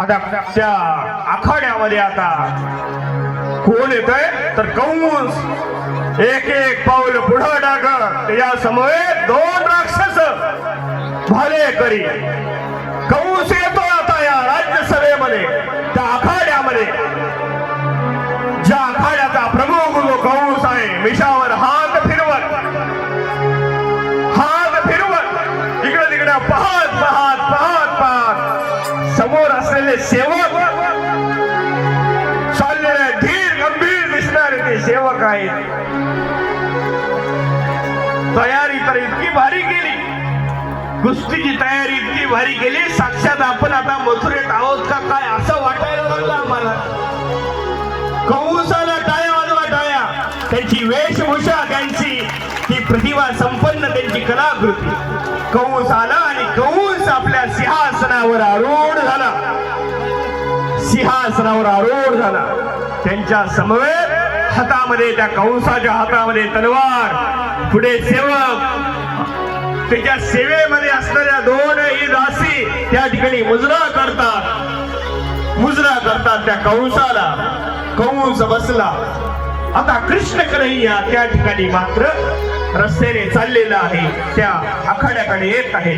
आता त्या आखाड्यामध्ये आता कोण येत आहे तर कंस. एक एक पाऊल पुढं टाकत या समवेत दोन राक्षस भाले करी कंस येतो आता या राज्यसभेमध्ये त्या आखाड्यामध्ये. ज्या आखाड्याचा प्रमुख जो कंस आहे मिशावर हात फिरवत. हात फिरवत. इकडे तिकडे पाहत पाहत समोर सेवक. चाललेले धीर गंभीर दिसणारे ते सेवक आहेत. तयारी तर इतकी भारी केली. कुस्तीची तयारी इतकी भारी केली. साक्षात आपण आता मथुरेत आहोत का काय असं वाटायला लागलं आम्हाला. कंसाला टाळ्या वाजवा टाळ्या. त्यांची वेशभूषा त्यांची ती प्रतिभा संपन्न त्यांची कलाकृती. कंस आला आणि कंस आपल्या सिंहासनावर आरूढ झाला. सिंहासनावर आरोढ झाला त्यांच्या समवेत हातामध्ये त्या कंसाच्या हातामध्ये तलवार पुढे सेवक त्याच्या सेवेमध्ये असणाऱ्या दोनही दासी त्या ठिकाणी मुजरा करतात. मुजरा करतात त्या कंसाला. कंस बसला. आता कृष्ण कन्हैया त्या ठिकाणी मात्र रस्त्याने चाललेला आहे. त्या आखाड्याकडे येत आहे